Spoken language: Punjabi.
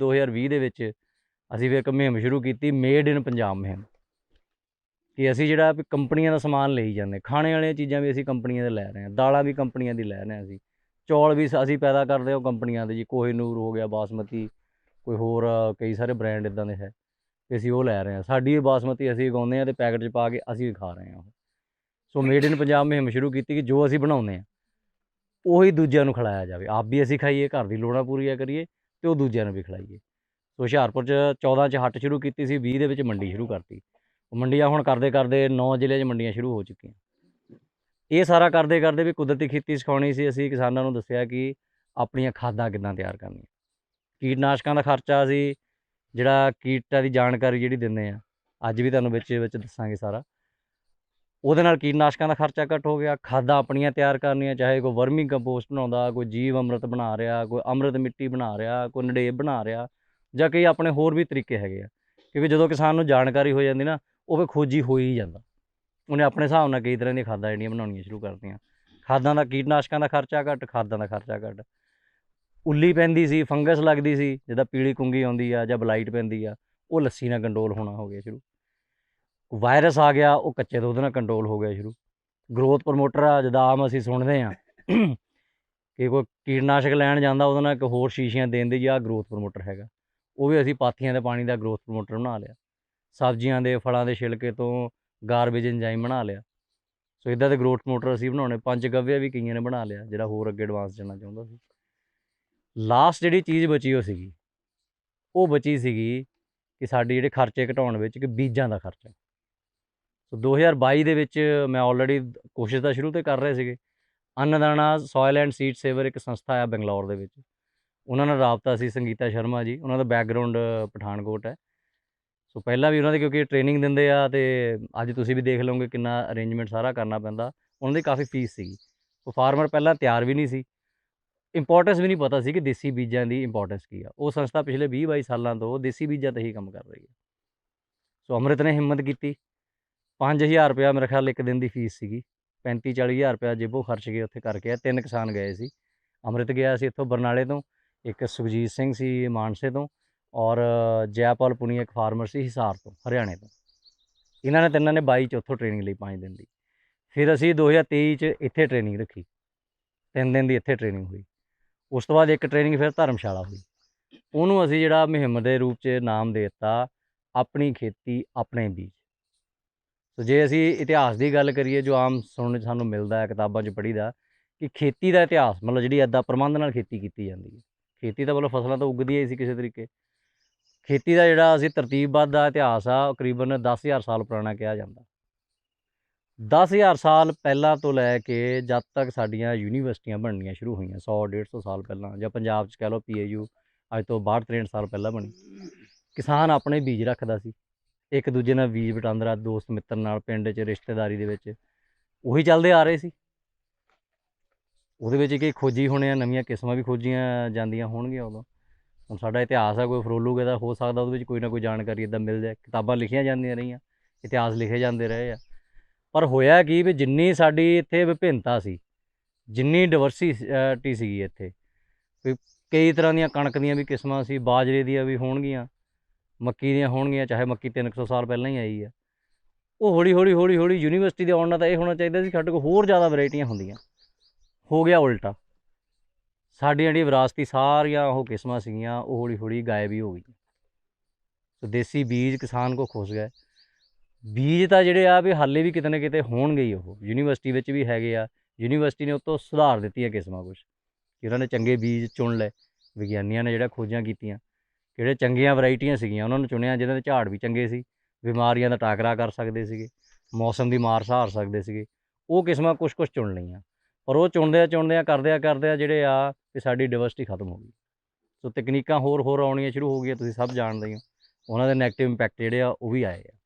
2020 ਦੇ ਵਿੱਚ ਅਸੀਂ ਫਿਰ ਇੱਕ ਮੁਹਿੰਮ ਸ਼ੁਰੂ ਕੀਤੀ ਮੇਡ ਇਨ ਪੰਜਾਬ ਮੁਹਿੰਮ। ਕਿ ਅਸੀਂ ਜਿਹੜਾ ਵੀ ਕੰਪਨੀਆਂ ਦਾ ਸਮਾਨ ਲਈ ਜਾਂਦੇ, ਖਾਣੇ ਵਾਲੀਆਂ ਚੀਜ਼ਾਂ ਵੀ ਅਸੀਂ ਕੰਪਨੀਆਂ ਦੇ ਲੈ ਰਹੇ ਹਾਂ, ਦਾਲਾਂ ਵੀ ਕੰਪਨੀਆਂ ਦੀ ਲੈ ਰਹੇ ਹਾਂ ਅਸੀਂ। ਚੌਲ ਵੀ ਸ- ਅਸੀਂ ਪੈਦਾ ਕਰਦੇ ਹਾਂ ਉਹ ਕੰਪਨੀਆਂ ਦੇ ਜੀ ਕੋਹੀਨੂਰ ਹੋ ਗਿਆ, ਬਾਸਮਤੀ, ਕੋਈ ਹੋਰ, ਕਈ ਸਾਰੇ ਬ੍ਰਾਂਡ ਇਦਾਂ ਦੇ ਹੈ ਤੇ ਅਸੀਂ ਉਹ ਲੈ ਰਹੇ ਹਾਂ। ਸਾਡੀ ਇਹ ਬਾਸਮਤੀ ਅਸੀਂ ਉਗਾਉਂਦੇ ਹਾਂ ਤੇ ਪੈਕਟ 'ਚ ਪਾ ਕੇ ਅਸੀਂ ਵੀ ਖਾ ਰਹੇ ਹਾਂ ਉਹ। ਸੋ ਮੇਡ ਇਨ ਪੰਜਾਬ ਮੁਹਿੰਮ ਸ਼ੁਰੂ ਕੀਤੀ ਕਿ ਜੋ ਅਸੀਂ ਬਣਾਉਂਦੇ ਹਾਂ, ਉਹੀ ਦੂਜਿਆਂ ਨੂੰ ਖਿਲਾਇਆ ਜਾਵੇ। ਆਪ ਵੀ ਅਸੀਂ ਖਾਈਏ, ਘਰ ਦੀ ਲੋੜਾਂ ਪੂਰੀਆਂ ਕਰੀਏ ਤੇ ਉਹ ਦੂਜਿਆਂ ਨੂੰ ਵੀ ਖਿਲਾਈਏ। ਸੋ ਹੁਸ਼ਿਆਰਪੁਰ 'ਚ 14 'ਚ ਹੱਟ ਸ਼ੁਰੂ ਕੀਤੀ ਸੀ 20 ਦੇ ਵਿੱਚ ਮੰਡੀ ਸ਼ੁਰੂ ਕਰਤੀ। ਮੰਡੀਆਂ ਹੁਣ ਕਰਦੇ ਕਰਦੇ 9 ਜ਼ਿਲ੍ਹਿਆਂ 'ਚ ਮੰਡੀਆਂ ਸ਼ੁਰੂ ਹੋ ਚੁੱਕੀਆਂ। ਇਹ ਸਾਰਾ ਕਰਦੇ ਕਰਦੇ ਵੀ ਕੁਦਰਤੀ ਖੇਤੀ ਸਿਖਾਉਣੀ ਸੀ। ਅਸੀਂ ਕਿਸਾਨਾਂ ਨੂੰ ਦੱਸਿਆ ਕਿ ਆਪਣੀਆਂ ਖਾਦਾਂ ਕਿੱਦਾਂ ਤਿਆਰ ਕਰਨੀਆਂ। ਕੀਟਨਾਸ਼ਕਾਂ ਦਾ ਖਰਚਾ ਅਸੀਂ ਜਿਹੜਾ ਕੀਟਾਂ ਦੀ ਜਾਣਕਾਰੀ ਜਿਹੜੀ ਦਿੰਦੇ ਆ, ਅੱਜ ਵੀ ਤੁਹਾਨੂੰ ਵਿੱਚ ਵਿੱਚ ਦੱਸਾਂਗੇ ਸਾਰਾ। ਉਹਦੇ ਨਾਲ ਕੀਟਨਾਸ਼ਕਾਂ ਦਾ ਖਰਚਾ ਘੱਟ ਹੋ ਗਿਆ, ਖਾਦਾਂ ਆਪਣੀਆਂ ਤਿਆਰ ਕਰਨੀਆਂ, ਚਾਹੇ ਕੋਈ ਵਰਮੀ ਕੰਪੋਸਟ ਬਣਾਉਂਦਾ, ਕੋਈ ਜੀਵ ਅੰਮ੍ਰਿਤ ਬਣਾ ਰਿਹਾ, ਕੋਈ ਅੰਮ੍ਰਿਤ ਮਿੱਟੀ ਬਣਾ ਰਿਹਾ, ਕੋਈ ਨੜੇਬ ਬਣਾ ਰਿਹਾ, ਜਾਂ ਕਈ ਆਪਣੇ ਹੋਰ ਵੀ ਤਰੀਕੇ ਹੈਗੇ ਆ, ਕਿਉਂਕਿ ਜਦੋਂ ਕਿਸਾਨ ਨੂੰ ਜਾਣਕਾਰੀ ਹੋ ਜਾਂਦੀ ਨਾ, ਉਹ ਫਿਰ ਖੋਜੀ ਹੋ ਹੀ ਜਾਂਦਾ। ਉਹਨੇ ਆਪਣੇ ਹਿਸਾਬ ਨਾਲ ਕਈ ਤਰ੍ਹਾਂ ਦੀਆਂ ਖਾਦਾਂ ਜਿਹੜੀਆਂ ਬਣਾਉਣੀਆਂ ਸ਼ੁਰੂ ਕਰਦੀਆਂ ਖਾਦਾਂ ਦਾ ਕੀਟਨਾਸ਼ਕਾਂ ਦਾ ਖਰਚਾ ਘੱਟ, ਖਾਦਾਂ ਦਾ ਖਰਚਾ ਘੱਟ। ਉੱਲੀ ਪੈਂਦੀ ਸੀ, ਫੰਗਸ ਲੱਗਦੀ ਸੀ, ਜਿੱਦਾਂ ਪੀਲੀ ਕੁੰਗੀ ਆਉਂਦੀ ਆ ਜਾਂ ਬਲਾਈਟ ਪੈਂਦੀ ਆ, ਉਹ ਲੱਸੀ ਨਾਲ ਕੰਟਰੋਲ ਹੋਣਾ ਹੋ ਗਿਆ ਸ਼ੁਰੂ। ਵਾਇਰਸ ਆ ਗਿਆ, ਉਹ ਕੱਚੇ ਦੁੱਧ ਨਾਲ ਕੰਟਰੋਲ ਹੋ ਗਿਆ ਸ਼ੁਰੂ। ਗਰੋਥ ਪ੍ਰਮੋਟਰ ਆ, ਜਿੱਦਾਂ ਆਮ ਅਸੀਂ ਸੁਣਦੇ ਆ ਕਿ ਕੋਈ ਕੀਟਨਾਸ਼ਕ ਲੈਣ ਜਾਂਦਾ, ਉਹਦੇ ਨਾਲ ਇੱਕ ਹੋਰ ਸ਼ੀਸ਼ੀਆਂ ਦੇਣ ਦੀ ਜਾਂ ਗਰੋਥ ਪ੍ਰਮੋਟਰ ਹੈਗਾ। ਉਹ ਵੀ ਅਸੀਂ ਪਾਥੀਆਂ ਦੇ ਪਾਣੀ ਦਾ ਗਰੋਥ ਪ੍ਰਮੋਟਰ ਬਣਾ ਲਿਆ। ਸਬਜ਼ੀਆਂ ਦੇ, ਫਲਾਂ ਦੇ ਛਿਲਕੇ ਤੋਂ ਗਾਰਬੇਜ ਐਂਜ਼ਾਈਮ ਬਣਾ ਲਿਆ। ਸੋ ਇਦਾਂ ਦੇ ਗਰੋਥ ਪ੍ਰਮੋਟਰ ਅਸੀਂ ਬਣਾਉਣੇ, ਪੰਜ ਗవ్ਯਾ ਵੀ ਕਈਆਂ ਨੇ ਬਣਾ ਲਿਆ, ਜਿਹੜਾ ਹੋਰ ਅੱਗੇ ਐਡਵਾਂਸ ਜਾਣਾ ਚਾਹੁੰਦਾ ਸੀ। ਲਾਸਟ ਜਿਹੜੀ ਚੀਜ਼ ਬਚੀ ਉਹ ਸੀਗੀ। ਉਹ ਬਚੀ ਸੀਗੀ ਕਿ ਸਾਡੇ ਜਿਹੜੇ ਖਰਚੇ ਘਟਾਉਣ ਵਿੱਚ, ਕਿ ਬੀਜਾਂ ਦਾ ਖਰਚਾ। ਸੋ 2022 ਦੇ ਵਿੱਚ ਮੈਂ ਆਲਰੇਡੀ ਕੋਸ਼ਿਸ਼ ਤਾਂ ਸ਼ੁਰੂ ਤੋਂ ਕਰ ਰਹੇ ਸੀਗੇ। Annadana soil and seed saver ਇੱਕ ਸੰਸਥਾ ਆ ਬੰਗਲੌਰ ਦੇ ਵਿੱਚ। ਉਹਨਾਂ ਨਾਲ ਰਾਬਤਾ ਸੀ ਸੰਗੀਤਾ ਸ਼ਰਮਾ ਜੀ। ਉਹਨਾਂ ਦਾ ਬੈਕਗ੍ਰਾਉਂਡ ਪਠਾਨਕੋਟ ਹੈ। ਸੋ ਪਹਿਲਾਂ ਵੀ ਉਹਨਾਂ ਦੇ ਕਿਉਂਕਿ ਟ੍ਰੇਨਿੰਗ ਦਿੰਦੇ ਆ ਤੇ ਅੱਜ ਤੁਸੀਂ ਵੀ ਦੇਖ ਲਓਗੇ ਕਿੰਨਾ ਅਰੇਂਜਮੈਂਟ ਸਾਰਾ ਕਰਨਾ ਪੈਂਦਾ। ਉਹਨਾਂ ਦੀ ਕਾਫੀ ਫੀਸ ਸੀਗੀ। ਉਹ ਫਾਰਮਰ ਪਹਿਲਾਂ ਤਿਆਰ ਵੀ ਨਹੀਂ ਸੀ। ਇੰਪੋਰਟੈਂਸ ਵੀ ਨਹੀਂ ਪਤਾ ਸੀ ਕਿ ਦੇਸੀ ਬੀਜਾਂ ਦੀ ਇੰਪੋਰਟੈਂਸ ਕੀ ਆ। ਉਹ ਸੰਸਥਾ ਪਿਛਲੇ 20 22 ਸਾਲਾਂ ਤੋਂ ਦੇਸੀ ਬੀਜਾਂ ਤੇ ਹੀ ਕੰਮ ਕਰ ਰਹੀ ਹੈ। ਸੋ ਅੰਮ੍ਰਿਤ ਨੇ ਹਿੰਮਤ ਕੀਤੀ। 5000 ਰੁਪਇਆ ਮੇਰੇ ਖਿਆਲ ਇੱਕ ਦਿਨ ਦੀ ਫੀਸ ਸੀਗੀ। 35 40000 ਰੁਪਇਆ ਜੇਬੋਂ ਖਰਚ ਗਏ ਉੱਥੇ ਕਰਕੇ ਆ ਤਿੰਨ ਕਿਸਾਨ ਗਏ ਸੀ। ਅੰਮ੍ਰਿਤ ਗਿਆ ਸੀ ਇੱਥੋਂ ਬਰਨਾਲੇ ਤੋਂ, ਇੱਕ ਸੁਖਜੀਤ ਸਿੰਘ ਸੀ ਮਾਨਸੇ ਤੋਂ ਔਰ ਜੈਪਾਲ ਪੁਣੀ ਇੱਕ ਫਾਰਮਰ ਸੀ ਹਿਸਾਰ ਤੋਂ, ਹਰਿਆਣੇ ਤੋਂ। ਇਹਨਾਂ ਨੇ ਤਿੰਨਾਂ ਨੇ 22 ਚ ਉੱਥੋਂ ਟ੍ਰੇਨਿੰਗ ਲਈ 5 ਦਿਨ ਦੀ ਫਿਰ ਅਸੀਂ 2023 ਚ ਇੱਥੇ ਟ੍ਰੇਨਿੰਗ ਰੱਖੀ। ਤਿੰਨ ਦਿਨ ਦੀ ਇੱਥੇ ਟ੍ਰੇਨਿੰਗ ਹੋਈ। ਉਸ ਤੋਂ ਬਾਅਦ ਇੱਕ ਟ੍ਰੇਨਿੰਗ ਫਿਰ ਧਰਮਸ਼ਾਲਾ ਹੋਈ। ਉਹਨੂੰ ਅਸੀਂ ਜਿਹੜਾ ਮੁਹਿੰਮ ਦੇ ਰੂਪ 'ਚ ਨਾਮ ਦੇ ਦਿੱਤਾ, ਆਪਣੀ ਖੇਤੀ, ਆਪਣੇ ਬੀਜ। ਸੋ ਜੇ ਅਸੀਂ ਇਤਿਹਾਸ ਦੀ ਗੱਲ ਕਰੀਏ, ਜੋ ਆਮ ਸੁਣਨ 'ਚ ਸਾਨੂੰ ਮਿਲਦਾ ਹੈ, ਕਿਤਾਬਾਂ 'ਚ ਪੜ੍ਹੀਦਾ, ਕਿ ਖੇਤੀ ਦਾ ਇਤਿਹਾਸ, ਮਤਲਬ ਜਿਹੜੀ ਐਦਾਂ ਪ੍ਰਬੰਧ ਨਾਲ ਖੇਤੀ ਕੀਤੀ ਜਾਂਦੀ ਹੈ। ਖੇਤੀ ਤਾਂ ਮਤਲਬ ਫਸਲਾਂ ਤਾਂ ਉੱਗਦੀਆਂ ਹੀ ਸੀ ਕਿਸੇ ਤਰੀਕੇ। ਖੇਤੀ ਦਾ ਜਿਹੜਾ ਅਸੀਂ ਤਰਤੀਬਬੱਧ ਦਾ ਇਤਿਹਾਸ ਆ, ਉਹ ਤਕਰੀਬਨ 10000 ਸਾਲ ਪੁਰਾਣਾ ਕਿਹਾ ਜਾਂਦਾ। 10000 ਸਾਲ ਪਹਿਲਾਂ ਤੋਂ ਲੈ ਕੇ ਜਦ ਤੱਕ ਸਾਡੀਆਂ ਯੂਨੀਵਰਸਿਟੀਆਂ ਬਣਨੀਆਂ ਸ਼ੁਰੂ ਹੋਈਆਂ 100 150 ਸਾਲ ਪਹਿਲਾਂ, ਜਾਂ ਪੰਜਾਬ 'ਚ ਕਹਿ ਲਓ ਪੀਏਯੂ ਅੱਜ ਤੋਂ 62 63 ਸਾਲ ਪਹਿਲਾਂ ਬਣੀ, ਕਿਸਾਨ ਆਪਣੇ ਬੀਜ ਰੱਖਦਾ ਸੀ। ਇੱਕ ਦੂਜੇ ਨਾਲ ਬੀਜ ਵਟਾਂਦਰਾ, ਦੋਸਤ, ਮਿੱਤਰ ਨਾਲ ਪਿੰਡ 'ਚ, ਰਿਸ਼ਤੇਦਾਰੀ ਦੇ ਵਿੱਚ, ਉਹੀ ਚੱਲਦੇ ਆ ਰਹੇ ਸੀ। ਉਹਦੇ ਵਿੱਚ ਕੀ ਖੋਜੀ ਹੋਣੇ ਆ, ਨਵੀਆਂ ਕਿਸਮਾਂ ਵੀ ਖੋਜੀਆਂ ਜਾਂਦੀਆਂ ਹੋਣਗੀਆਂ ਉਦੋਂ। ਹੁਣ ਸਾਡਾ ਇਤਿਹਾਸ ਆ, ਕੋਈ ਫਰੋਲੂਗੇ ਤਾਂ ਹੋ ਸਕਦਾ, ਉਹਦੇ ਵਿੱਚ ਕੋਈ ਨਾ ਕੋਈ ਜਾਣਕਾਰੀ ਇਦਾਂ ਮਿਲ ਜਾਏ। ਕਿਤਾਬਾਂ ਲਿਖੀਆਂ ਜਾਂਦੀਆਂ ਰਹੀਆਂ, ਇਤਿਹਾਸ ਲਿਖੇ ਜਾਂਦੇ ਰਹੇ ਆ। ਪਰ ਹੋਇਆ ਕੀ ਵੀ ਜਿੰਨੀ ਸਾਡੀ ਇੱਥੇ ਵਿਭਿੰਨਤਾ ਸੀ, ਜਿੰਨੀ ਡਿਵਰਸਿਟੀ ਸੀਗੀ ਇੱਥੇ, ਵੀ ਕਈ ਤਰ੍ਹਾਂ ਦੀਆਂ ਕਣਕ ਦੀਆਂ ਵੀ ਕਿਸਮਾਂ ਸੀ, ਬਾਜਰੇ ਦੀਆਂ ਵੀ ਹੋਣਗੀਆਂ ਮੱਕੀ ਦੀਆਂ ਹੋਣਗੀਆਂ, ਚਾਹੇ ਮੱਕੀ 300 ਸਾਲ ਪਹਿਲਾਂ ਹੀ ਆਈ ਆ। ਉਹ ਹੌਲੀ ਹੌਲੀ ਹੌਲੀ ਹੌਲੀ ਯੂਨੀਵਰਸਿਟੀ ਦੇ ਆਉਣ ਨਾਲ ਤਾਂ ਇਹ ਹੋਣਾ ਚਾਹੀਦਾ ਸੀ ਸਾਡੇ ਕੋਲ ਹੋਰ ਜ਼ਿਆਦਾ ਵੈਰਾਈਟੀਆਂ ਹੁੰਦੀਆਂ। ਹੋ ਗਿਆ ਉਲਟਾ। ਸਾਡੀਆਂ ਜਿਹੜੀਆਂ ਵਿਰਾਸਤੀ ਸਾਰੀਆਂ ਉਹ ਕਿਸਮਾਂ ਸੀਗੀਆਂ, ਉਹ ਹੌਲੀ ਹੌਲੀ ਗਾਇਬ ਹੀ ਹੋ ਗਈਆਂ। ਸੋ ਦੇਸੀ ਬੀਜ ਕਿਸਾਨ ਕੋ ਖੁੱਸ ਗਏ। ਬੀਜ ਤਾਂ ਜਿਹੜੇ ਆ ਵੀ ਹਾਲੇ ਵੀ ਕਿਤੇ ਨਾ ਕਿਤੇ ਹੋਣਗੇ ਹੀ ਉਹ। ਯੂਨੀਵਰਸਿਟੀ ਵਿੱਚ ਵੀ ਹੈਗੇ ਆ। ਯੂਨੀਵਰਸਿਟੀ ਨੇ ਉਤੋਂ ਸੁਧਾਰ ਦਿੱਤੀਆਂ ਕਿਸਮਾਂ ਕੁਝ ਉਹਨਾਂ ਨੇ ਚੰਗੇ ਬੀਜ ਚੁਣ ਲਏ। ਵਿਗਿਆਨੀਆਂ ਨੇ ਜਿਹੜਾ ਖੋਜਾਂ ਕੀਤੀਆਂ। ਜਿਹੜੇ ਚੰਗੀਆਂ ਵੈਰਾਈਟੀਆਂ ਸੀਗੀਆਂ, ਉਹਨਾਂ ਨੂੰ ਚੁਣਿਆ, ਜਿਹਨਾਂ ਦੇ ਝਾੜ ਵੀ ਚੰਗੇ ਸੀ, ਬਿਮਾਰੀਆਂ ਦਾ ਟਾਕਰਾ ਕਰ ਸਕਦੇ ਸੀਗੇ, ਮੌਸਮ ਦੀ ਮਾਰ ਸਹਾਰ ਸਕਦੇ ਸੀਗੇ, ਉਹ ਕਿਸਮਾਂ ਕੁਝ ਕੁਝ ਚੁਣ ਲਈਆਂ। ਪਰ ਉਹ ਚੁਣਦੇ ਆ ਚੁਣਦੇ ਆ ਕਰਦੇ ਆ ਕਰਦੇ ਆ ਜਿਹੜੇ ਆ ਕਿ ਸਾਡੀ ਡਾਇਵਰਸਿਟੀ ਖਤਮ ਹੋ ਗਈ। ਸੋ ਤਕਨੀਕਾਂ ਹੋਰ ਹੋਰ ਆਉਣੀਆਂ ਸ਼ੁਰੂ ਹੋ ਗਈਆਂ, ਤੁਸੀਂ ਸਭ ਜਾਣਦੇ ਹੋ ਉਹਨਾਂ ਦੇ 네ਗੇਟਿਵ ਇੰਪੈਕਟ ਜਿਹੜੇ ਆ, ਉਹ ਵੀ ਆਏ ਆ।